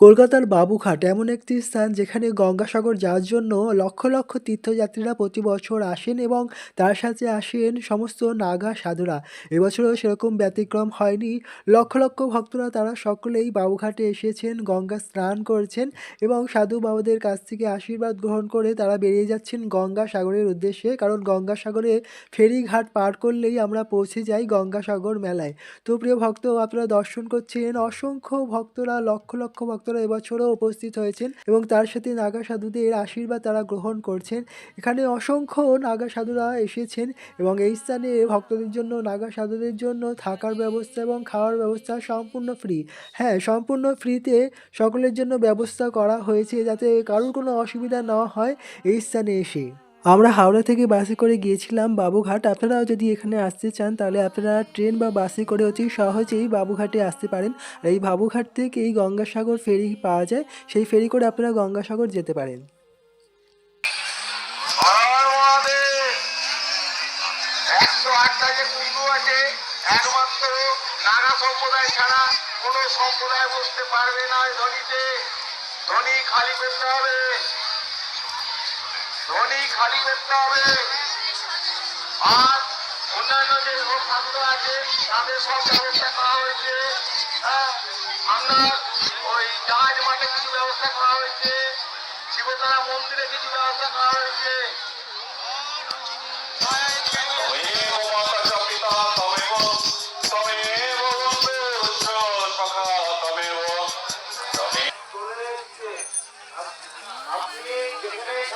কলকাতার বাবুঘাট এমন একটি স্থান যেখানে গঙ্গাসাগর যাওয়ার জন্য লক্ষ লক্ষ তীর্থযাত্রীরা প্রতি বছর আসেন এবং তার সাথে আসেন সমস্ত নাগা সাধুরা। এবছরও সেরকম ব্যতিক্রম হয়নি। লক্ষ লক্ষ ভক্তরা তারা সকলেই বাবুঘাটে এসেছেন, গঙ্গা স্নান করছেন এবং সাধু বাবাদের কাছ থেকে আশীর্বাদ গ্রহণ করে তারা বেরিয়ে যাচ্ছেন গঙ্গা সাগরের উদ্দেশ্যে। কারণ গঙ্গাসাগরে ফেরিঘাট পার করলেই আমরা পৌঁছে যাই গঙ্গাসাগর মেলায়। তো প্রিয় ভক্ত, আপনারা দর্শন করছেন অসংখ্য ভক্তরা, লক্ষ লক্ষ ভক্তরা এবছরও উপস্থিত হয়েছেন এবং তার সাথে নাগা সাধুদের আশীর্বাদ তারা গ্রহণ করছেন। এখানে অসংখ্য নাগা সাধুরা এসেছেন এবং এই স্থানে ভক্তদের জন্য, নাগা সাধুদের জন্য থাকার ব্যবস্থা এবং খাওয়ার ব্যবস্থা সম্পূর্ণ ফ্রি হ্যাঁ সম্পূর্ণ ফ্রিতে সকলের জন্য ব্যবস্থা করা হয়েছে যাতে কারোর কোনো অসুবিধা না হয় এই স্থানে এসে। আমরা হাওড়া থেকে বাসে করে গিয়েছিলাম বাবুঘাট। আপনারাও যদি এখানে আসতে চান, তাহলে আপনারা ট্রেন বা বাসে করে অতি সহজেই বাবুঘাটে আসতে পারেন। আর এই বাবুঘাট থেকে এই গঙ্গাসাগর ফেরি পাওয়া যায়, সেই ফেরি করে আপনারা গঙ্গাসাগর যেতে পারেন। সম্প্রদায় বসতে পারবে না ধনীতে ধনী খালি করতে হবে। ধনী খালি করতে হবে। আর অন্যান্য যে লোক খাদ্য আছে, তাদের সব ব্যবস্থা করা হয়েছে। হ্যাঁ আপনার ওই জাহাজ মাঠে কিছু ব্যবস্থা করা হয়েছে। শিবতলা মন্দিরে কিছু ব্যবস্থা করা হয়েছে।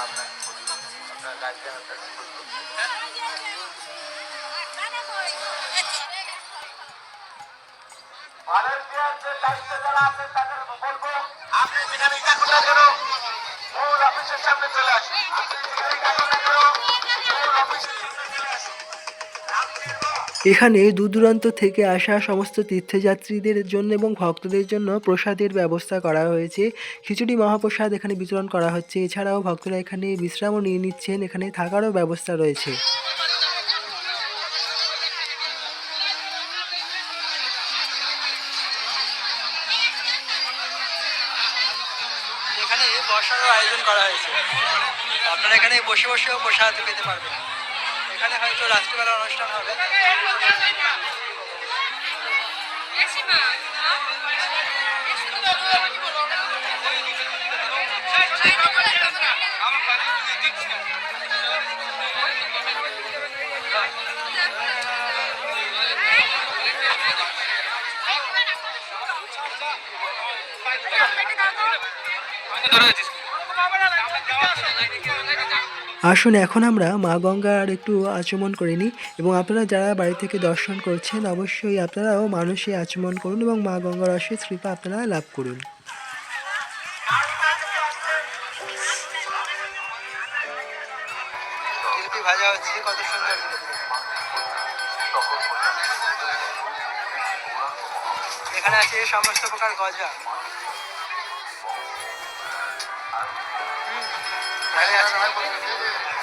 আপনার গাড়ি এখন ছেড়ে আপনি যেখানেই থাকুন আমাদের এই অফিসের সামনে চলে আসবেন তারা অফিসে যোগাযোগ করবে ভলেন্টিয়ারদের দায়িত্বে যারা আছেন তাদের বলব আপনি যেখানেই থাকুন না মূল অফিসের সামনে চলে আসুন আপনি যেখানেই থাকুন এখানে দূর দূরান্ত থেকে আসা সমস্ত তীর্থযাত্রীদের জন্য এবং ভক্তদের জন্য প্রসাদের ব্যবস্থা করা হয়েছে। খিচুড়ি মহাপ্রসাদ এখানে বিতরণ করা হচ্ছে। এছাড়াও ভক্তরা এখানে বিশ্রামও নিয়ে নিচ্ছেন। এখানে থাকারও ব্যবস্থা রয়েছে। এখানে বসারও আয়োজন করা হয়েছে। আপনারা এখানে বসে বসেও প্রসাদ পেতে পারবেন। এখানে হয়তো রাত্রিবেলা অনুষ্ঠান হবে। আসুন, এখন আমরা মা গঙ্গার একটু আচমন করে নিই এবং আপনারা যারা বাড়ি থেকে দর্শন করছেন, অবশ্যই আপনারাও মানুষে আচমন করুন এবং মা গঙ্গার অশেষ কৃপা আপনারা লাভ করুন। এখানে আছে সমস্ত প্রকার গজা। Dale, dale, dale.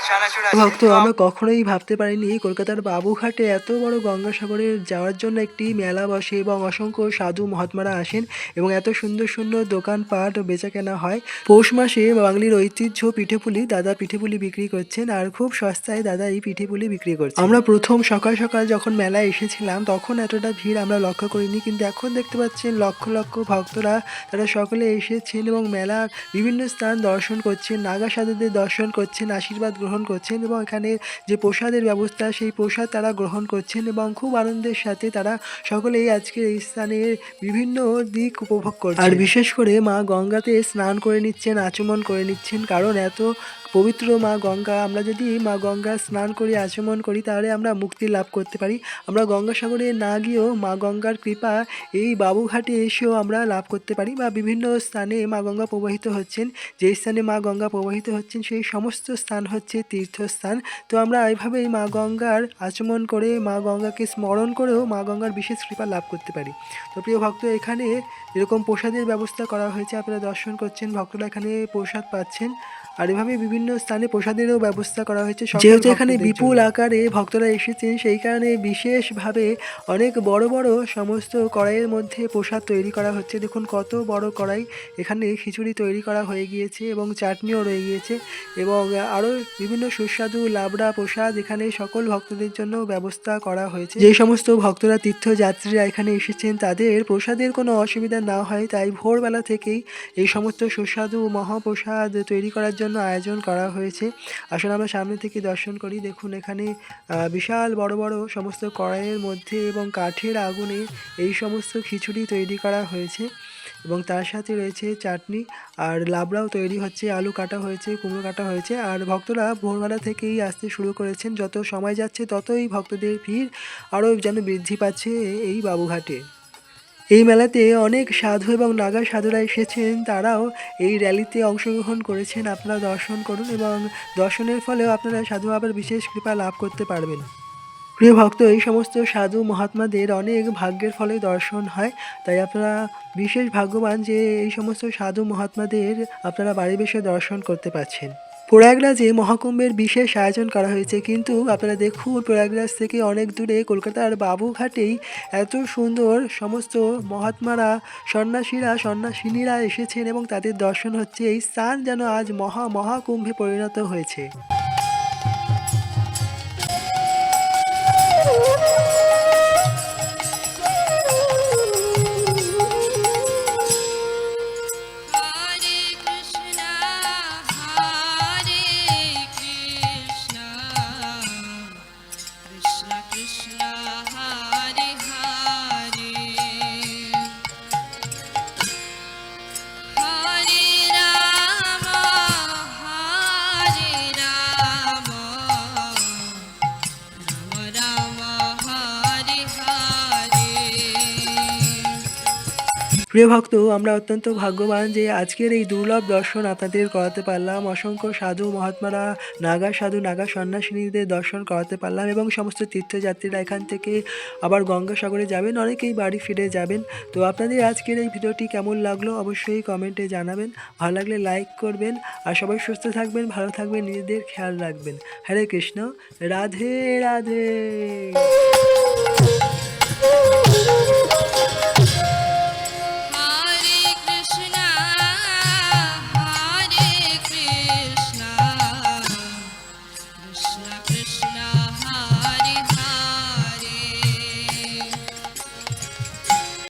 ভক্ত আমরা কখনোই ভাবতে পারিনি কলকাতার বাবুঘাটে এত বড় গঙ্গাসাগরে যাওয়ার জন্য একটি মেলা বসে এবং অসংখ্য সাধু মহাত্মারা আসেন এবং এত সুন্দর সুন্দর দোকানপাট ও বেচা কেনা হয়। পৌষ মাসে বাঙালির ঐতিহ্য পিঠেপুলি দাদা পিঠেপুলি বিক্রি করছেন আর খুব সস্তায় দাদা এই পিঠেপুলি বিক্রি করছেন। আমরা প্রথম সকাল সকাল যখন মেলায় এসেছিলাম তখন এতটা ভিড় আমরা লক্ষ্য করিনি কিন্তু এখন দেখতে পাচ্ছেন লক্ষ লক্ষ ভক্তরা তারা সকলে এসেছেন এবং মেলার বিভিন্ন স্থান দর্শন করছেন নাগা সাধুদের দর্শন করছেন আশীর্বাদ গ্রহণ করছেন এবং এখানে যে প্রসাদের ব্যবস্থা, সেই প্রসাদ তারা গ্রহণ করছেন এবং খুব আনন্দের সাথে তারা সকলেই আজকে এই স্থানের বিভিন্ন দিক উপভোগ করছেন। আর বিশেষ করে মা গঙ্গাতে স্নান করে নিচ্ছেন, আচমন করে নিচ্ছেন, কারণ এত পবিত্র মা গঙ্গা, আমরা যদি মা গঙ্গা স্নান করি আচমন করি, তাহলে আমরা মুক্তি লাভ করতে পারি। আমরা গঙ্গাসাগরে না গিয়েও মা গঙ্গার কৃপা এই বাবুঘাটে এসেও আমরা লাভ করতে পারি বা বিভিন্ন স্থানে মা গঙ্গা প্রবাহিত হচ্ছেন। যেই স্থানে মা গঙ্গা প্রবাহিত হচ্ছেন, সেই সমস্ত স্থান হচ্ছে তীর্থস্থান। তো আমরা এইভাবেই মা গঙ্গার আচমন করে, মা গঙ্গাকে স্মরণ করেও মা গঙ্গার বিশেষ কৃপা লাভ করতে পারি। তো প্রিয় ভক্ত, এখানে এরকম প্রসাদের ব্যবস্থা করা হয়েছে, আপনারা দর্শন করছেন, ভক্তরা এখানে প্রসাদ পাচ্ছেন। আর এভাবে বিভিন্ন স্থানে প্রসাদেরও ব্যবস্থা করা হয়েছে যেহেতু এখানে বিপুল আকারে ভক্তরা এসেছেন সেই কারণে বিশেষভাবে অনেক বড় বড় সমস্ত কড়াইয়ের মধ্যে প্রসাদ তৈরি করা হচ্ছে। দেখুন কত বড় কড়াই এখানে খিচুড়ি তৈরি করা হয়ে গিয়েছে এবং চাটনিও রয়ে গিয়েছে এবং আরও বিভিন্ন সুস্বাদু লাবড়া প্রসাদ এখানে সকল ভক্তদের জন্য ব্যবস্থা করা হয়েছে। যে সমস্ত ভক্তরা তীর্থযাত্রীরা এখানে এসেছেন তাদের প্রসাদের কোনো অসুবিধা না হয়। তাই ভোরবেলা থেকেই এই সমস্ত সুস্বাদু মহাপ্রসাদ তৈরি করার জন্য আয়োজন করা হয়েছে। আসলে আমরা সামনে থেকে দর্শন করি। দেখুন, এখানে বিশাল বড় বড় সমস্ত কড়াইয়ের মধ্যে এবং কাঠের আগুনে এই সমস্ত খিচুড়ি তৈরি করা হয়েছে এবং তার সাথে রয়েছে চাটনি আর লাবড়াও তৈরি হচ্ছে, আলু কাটা হয়েছে, কুমড়ো কাটা হয়েছে। আর ভক্তরা ভোরবেলা থেকেই আসতে শুরু করেছেন। যত সময় যাচ্ছে, ততই ভক্তদের ভিড় আরও যেন বৃদ্ধি পাচ্ছে এই বাবুঘাটে। এই মেলাতে অনেক সাধু এবং নাগা সাধুরা এসেছেন। তারাও এই র্যালিতে অংশগ্রহণ করেছেন। আপনারা দর্শন করুন এবং দর্শনের ফলেও আপনারা সাধু বাবার বিশেষ কৃপা লাভ করতে পারবেন। প্রিয় ভক্ত, এই সমস্ত সাধু মহাত্মাদের অনেক ভাগ্যের ফলে দর্শন হয়। তাই আপনারা বিশেষ ভাগ্যবান যে এই সমস্ত সাধু মহাত্মাদের আপনারা বাড়ি বসে দর্শন করতে পারছেন। প্রয়াগরাজে মহাকুম্ভের বিশেষ আয়োজন করা হয়েছে। কিন্তু আপনারা দেখুন, প্রয়াগরাজ থেকে অনেক দূরে কলকাতার বাবুঘাটেই এত সুন্দর সমস্ত মহাত্মারা, সন্ন্যাসীরা, সন্ন্যাসিনীরা এসেছেন এবং তাদের দর্শন হচ্ছে, এই স্থান যেন আজ মহা মহাকুম্ভে পরিণত হয়েছে। প্রিয় ভক্ত, আমরা অত্যন্ত ভাগ্যবান যে আজকের এই দুর্লভ দর্শন আপনাদের করাতে পারলাম। অসংখ্য সাধু মহাত্মারা, নাগা সাধু, নাগা সন্ন্যাসিনীদের দর্শন করাতে পারলাম এবং সমস্ত তীর্থযাত্রীরা এখান থেকে আবার গঙ্গাসাগরে যাবেন, অনেকেই বাড়ি ফিরে যাবেন। তো আপনাদের আজকের এই ভিডিওটি কেমন লাগল অবশ্যই কমেন্টে জানাবেন। ভালো লাগলে লাইক করবেন আর সবাই সুস্থ থাকবেন, ভালো থাকবেন, নিজেদের খেয়াল রাখবেন। হরে কৃষ্ণ, রাধে রাধে।